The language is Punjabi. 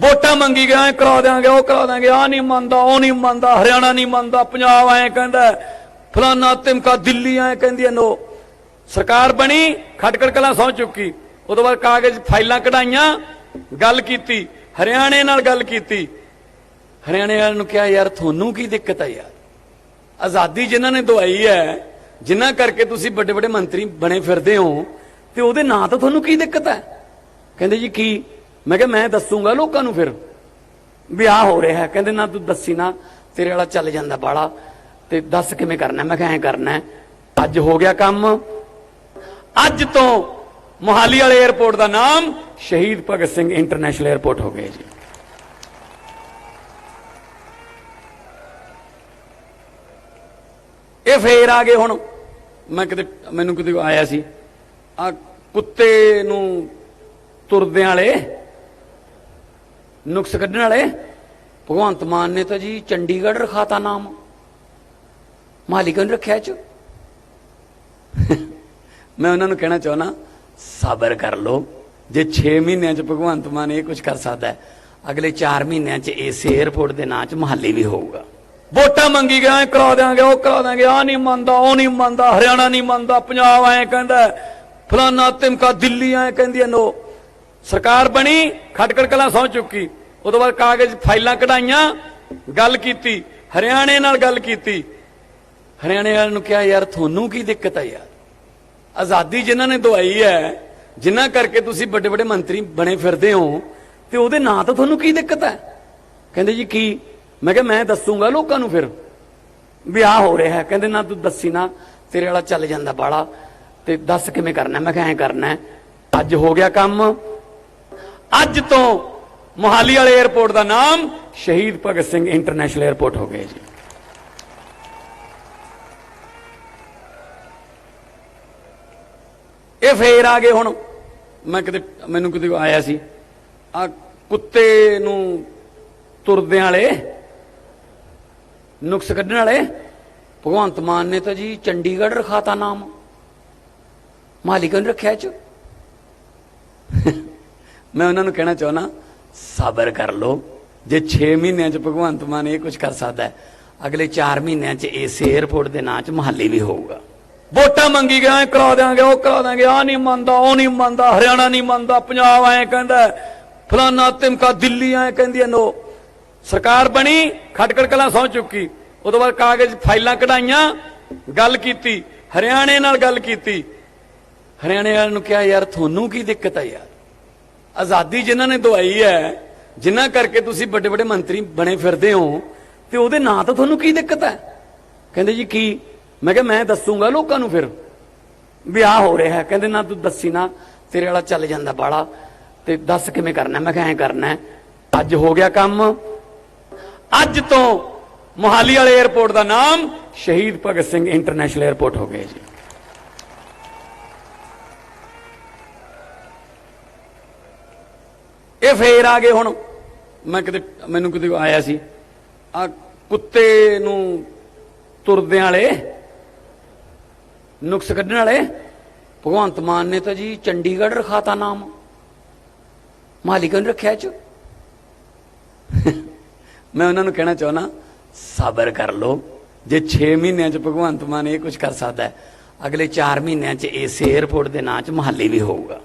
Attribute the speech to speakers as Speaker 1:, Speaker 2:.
Speaker 1: ਵੋਟਾਂ ਮੰਗੀ ਗਿਆ, ਐ ਕਰਾ ਦਿਆਂਗੇ, ਉਹ ਕਰਾ ਦਿਆਂਗੇ ਆ ਨਹੀਂ ਮੰਨਦਾ, ਉਹ ਨਹੀਂ ਮੰਨਦਾ, ਹਰਿਆਣਾ ਨਹੀਂ ਮੰਨਦਾ, ਪੰਜਾਬ ਐ ਕਹਿੰਦਾ, ਫਲਾਨਾ ਤਿਮਕਾ ਦਿੱਲੀ ਐ ਕਹਿੰਦੀ ਐ, ਨੋ। ਸਰਕਾਰ ਬਣੀ, ਖਟਕੜ ਕਲਾਂ ਸੌ ਚੁੱਕੀ। ਉਦੋਂ ਬਾਅਦ ਕਾਗਜ਼ ਫਾਈਲਾਂ ਕਢਾਈਆਂ, ਗੱਲ ਕੀਤੀ, ਹਰਿਆਣੇ ਨਾਲ ਗੱਲ ਕੀਤੀ। ਹਰਿਆਣੇ ਵਾਲਿਆਂ ਨੂੰ ਕਿਹਾ, ਯਾਰ ਤੁਹਾਨੂੰ ਕੀ ਦਿੱਕਤ ਹੈ ਯਾਰ? ਆਜ਼ਾਦੀ ਜਿਨ੍ਹਾਂ ਨੇ ਦਵਾਈ ਹੈ ਜਿਨ੍ਹਾਂ ਕਰਕੇ ਤੁਸੀਂ ਵੱਡੇ ਵੱਡੇ ਮੰਤਰੀ ਬਣੇ ਫਿਰਦੇ ਹੋ, ਤੇ ਉਹਦੇ ਨਾਂ ਤਾਂ ਤੁਹਾਨੂੰ ਕੀ ਦਿੱਕਤ ਹੈ ਕਹਿੰਦੇ ਜੀ ਕੀ? ਮੈਂ ਕਿਹਾ, ਮੈਂ ਦੱਸੂਗਾ ਲੋਕਾਂ ਨੂੰ ਫਿਰ। ਵਿਆਹ ਹੋ ਰਿਹਾ ਹੈ। ਕਹਿੰਦੇ, ਨਾ ਤੂੰ ਦੱਸੀ ਨਾ, ਤੇਰੇ ਵਾਲਾ ਚੱਲ ਜਾਂਦਾ ਬਾਲਾ ਤੇ ਦੱਸ ਕਿਵੇਂ ਕਰਨਾ ਮੈਂ ਕਿਹਾ, ਐਂ ਕਰਨਾ ਅੱਜ ਹੋ ਗਿਆ ਕੰਮ। ਅੱਜ ਤੋਂ ਮੋਹਾਲੀ ਵਾਲੇ 에ਅਰਪੋਰਟ ਦਾ ਨਾਮ ਸ਼ਹੀਦ ਭਗਤ ਸਿੰਘ ਇੰਟਰਨੈਸ਼ਨਲ 에ਅਰਪੋਰਟ ਹੋ ਗਿਆ ਜੀ। ਇਹ ਫੇਰ ਆ ਗਏ ਹੁਣ। ਮੈਂ ਕਿਤੇ, ਮੈਨੂੰ ਕਿਤੇ ਆਇਆ ਸੀ। ਆ ਕੁੱਤੇ ਨੂੰ ਤੁਰਦਿਆਂ ਵਾਲੇ ਨੁਕਸ ਕੱਢਣ ਵਾਲੇ? ਭਗਵੰਤ ਮਾਨ ਨੇ ਤਾਂ ਜੀ ਚੰਡੀਗੜ੍ਹ ਰਖਾਤਾ ਨਾਮ। ਮਾਲਿਕ ਨੇ ਰੱਖਿਆ ਚ। ਮੈਂ ਉਹਨਾਂ ਨੂੰ ਕਹਿਣਾ ਚਾਹਣਾ ਸਬਰ ਕਰ ਲਓ। ਜੇ 6 ਮਹੀਨਿਆਂ ਚ ਭਗਵੰਤ ਮਾਨ ਇਹ ਕੁਝ ਕਰ ਸਕਦਾ ਹੈ, ਅਗਲੇ 4 ਮਹੀਨਿਆਂ ਚ ਇਸ 에ਅਰਪੋਰਟ ਦੇ ਨਾਂ ਚ ਮਹੱਲੇ ਵੀ ਹੋਊਗਾ। ਵੋਟਾਂ ਮੰਗੀ ਗਿਆ ਕਰਾ ਦਿਆਂਗੇ, ਉਹ ਕਰਾ ਦਿਆਂਗੇ ਆ ਨਹੀਂ ਮੰਨਦਾ, ਉਹ ਨਹੀਂ ਮੰਨਦਾ, ਹਰਿਆਣਾ ਨਹੀਂ ਮੰਨਦਾ, ਪੰਜਾਬ ਐ ਕਹਿੰਦਾ, ਫਲਾਨਾ ਤਿਮਕਾ ਦਿੱਲੀ ਐ ਕਹਿੰਦੀ ਐ, ਨੋ। ਸਰਕਾਰ ਬਣੀ, ਖਟਕੜ ਕਲਾਂ ਸੌ ਚੁੱਕੀ। ਉਦੋਂ ਬਾਅਦ ਕਾਗਜ਼ ਫਾਈਲਾਂ ਕਢਾਈਆਂ, ਗੱਲ ਕੀਤੀ, ਹਰਿਆਣੇ ਨਾਲ ਗੱਲ ਕੀਤੀ। ਹਰਿਆਣੇ ਵਾਲਿਆਂ ਨੂੰ ਕਿਹਾ, ਯਾਰ, ਤੁਹਾਨੂੰ ਕੀ ਦਿੱਕਤ ਹੈ ਯਾਰ? ਆਜ਼ਾਦੀ ਜਿਨ੍ਹਾਂ ਨੇ ਦਵਾਈ ਹੈ, ਜਿਨ੍ਹਾਂ ਕਰਕੇ ਤੁਸੀਂ ਵੱਡੇ ਵੱਡੇ ਮੰਤਰੀ ਬਣੇ ਫਿਰਦੇ ਹੋ, ਤੇ ਉਹਦੇ ਨਾਂ ਤਾਂ ਤੁਹਾਨੂੰ ਕੀ ਦਿੱਕਤ ਹੈ ਕਹਿੰਦੇ ਜੀ, ਕੀ? ਮੈਂ ਕਿਹਾ, ਮੈਂ ਦੱਸੂਗਾ ਲੋਕਾਂ ਨੂੰ ਫਿਰ। ਵਿਆਹ ਹੋ ਰਿਹਾ ਕਹਿੰਦੇ, ਨਾ, ਤੂੰ ਦੱਸੀ ਨਾ, ਤੇਰੇ ਵਾਲਾ ਚੱਲ ਜਾਂਦਾ ਬਾਲਾ ਤੇ ਦੱਸ ਕਿਵੇਂ ਕਰਨਾ ਮੈਂ ਕਿਹਾ, ਐਂ ਕਰਨਾ ਅੱਜ ਹੋ ਗਿਆ ਕੰਮ ਅੱਜ ਤੋਂ ਮੋਹਾਲੀ ਵਾਲੇ 에ਅਰਪੋਰਟ ਦਾ ਨਾਮ ਸ਼ਹੀਦ ਭਗਤ ਸਿੰਘ ਇੰਟਰਨੈਸ਼ਨਲ 에ਅਰਪੋਰਟ ਹੋ ਗਿਆ ਜੀ। ਇਹ ਫੇਰ ਆ ਗਏ ਹੁਣ। ਮੈਂ ਕਿਤੇ ਮੈਨੂੰ ਕਿਤੇ ਆਇਆ ਸੀ। ਆ ਕੁੱਤੇ ਨੂੰ ਤੁਰਦਿਆਂ ਵਾਲੇ, ਨੁਕਸ ਕੱਢਣ ਵਾਲੇ, ਭਗਵੰਤ ਮਾਨ ਨੇ ਤਾਂ ਜੀ ਚੰਡੀਗੜ੍ਹ ਰਖਾਤਾ ਨਾਮ। ਮਾਲਿਕ ਨੇ ਰੱਖਿਆ ਚ। ਮੈਂ ਉਹਨਾਂ ਨੂੰ ਕਹਿਣਾ ਚਾਹਣਾ ਸਬਰ ਕਰ ਲਓ। ਜੇ 6 ਮਹੀਨਿਆਂ ਚ ਭਗਵੰਤ ਮਾਨ ਇਹ ਕੁਝ ਕਰ ਸਕਦਾ ਹੈ, ਅਗਲੇ 4 ਮਹੀਨਿਆਂ ਚ ਇਸ 에ਅਰਪੋਰਟ ਦੇ ਨਾਂ ਚ ਮਹੱਲੇ ਵੀ ਹੋਊਗਾ। ਵੋਟਾਂ ਮੰਗੀ ਗਿਆ ਕਰਾ ਦਿਆਂਗੇ, ਉਹ ਕਰਾ ਦਿਆਂਗੇ ਆ ਨਹੀਂ ਮੰਨਦਾ, ਉਹ ਨਹੀਂ ਮੰਨਦਾ, ਹਰਿਆਣਾ ਨਹੀਂ ਮੰਨਦਾ, ਪੰਜਾਬ ਐ ਕਹਿੰਦਾ ਫਲਾਨਾ ਤਿਮਕਾ ਦਿੱਲੀ ਐ ਕਹਿੰਦੀ ਐ ਨੋ। ਸਰਕਾਰ ਬਣੀ, ਖਟਕੜ ਕਲਾਂ ਸੌ ਚੁੱਕੀ। ਉਦੋਂ ਬਾਅਦ ਕਾਗਜ਼ ਫਾਈਲਾਂ ਕਢਾਈਆਂ, ਗੱਲ ਕੀਤੀ, ਹਰਿਆਣੇ ਨਾਲ ਗੱਲ ਕੀਤੀ। ਹਰਿਆਣੇ ਵਾਲਿਆਂ ਨੂੰ ਕਿਹਾ, ਯਾਰ ਤੁਹਾਨੂੰ ਕੀ ਦਿੱਕਤ ਹੈ ਯਾਰ? ਆਜ਼ਾਦੀ ਜਿਨ੍ਹਾਂ ਨੇ ਦਵਾਈ ਹੈ, ਜਿਨ੍ਹਾਂ ਕਰਕੇ ਤੁਸੀਂ ਵੱਡੇ ਵੱਡੇ ਮੰਤਰੀ ਬਣੇ ਫਿਰਦੇ ਹੋ, ਤੇ ਉਹਦੇ ਨਾਂ ਤੋਂ ਤੁਹਾਨੂੰ ਕੀ ਦਿੱਕਤ ਹੈ? ਕਹਿੰਦੇ ਜੀ ਕੀ? ਮੈਂ ਕਿਹਾ ਮੈਂ ਦੱਸੂਗਾ ਲੋਕਾਂ ਨੂੰ ਫਿਰ। ਵਿਆਹ ਹੋ ਰਿਹਾ ਕਹਿੰਦੇ ਨਾ ਤੂੰ ਦੱਸੀ ਨਾ, ਤੇਰੇ ਵਾਲਾ ਚੱਲ ਜਾਂਦਾ ਬਾਲਾ। ਤੇ ਦੱਸ ਕਿਵੇਂ ਕਰਨਾ? ਮੈਂ ਕਿਹਾ ਐਂ ਕਰਨਾ ਅੱਜ ਹੋ ਗਿਆ ਕੰਮ। ਅੱਜ ਤੋਂ ਮੋਹਾਲੀ ਵਾਲੇ 에ਅਰਪੋਰਟ ਦਾ ਨਾਮ ਸ਼ਹੀਦ ਭਗਤ ਸਿੰਘ ਇੰਟਰਨੈਸ਼ਨਲ 에ਅਰਪੋਰਟ ਹੋ ਗਿਆ ਜੀ। ਇਹ ਫੇਰ ਆ ਗਏ ਹੁਣ। ਮੈਂ ਕਿਤੇ ਮੈਨੂੰ ਕਿਤੇ ਆਇਆ ਸੀ। ਆ ਕੁੱਤੇ ਨੂੰ ਤੁਰਦਿਆਂ ਵਾਲੇ, ਨੁਕਸ ਕੱਢਣ ਵਾਲੇ, ਭਗਵੰਤ ਮਾਨ ਨੇ ਤਾਂ ਜੀ ਚੰਡੀਗੜ੍ਹ ਰਖਾਤਾ ਨਾਮ। ਮਾਲਿਕ ਨੇ ਰੱਖਿਆ ਚ। ਮੈਂ ਉਹਨਾਂ ਨੂੰ ਕਹਿਣਾ ਚਾਹਣਾ ਸਬਰ ਕਰ ਲਓ। ਜੇ 6 ਮਹੀਨਿਆਂ ਚ ਭਗਵੰਤ ਮਾਨ ਇਹ ਕੁਝ ਕਰ ਸਕਦਾ ਹੈ, ਅਗਲੇ 4 ਮਹੀਨਿਆਂ ਚ ਇਸ 에ਅਰਪੋਰਟ ਦੇ ਨਾਂ ਚ ਮਹੱਲੇ ਵੀ ਹੋਊਗਾ।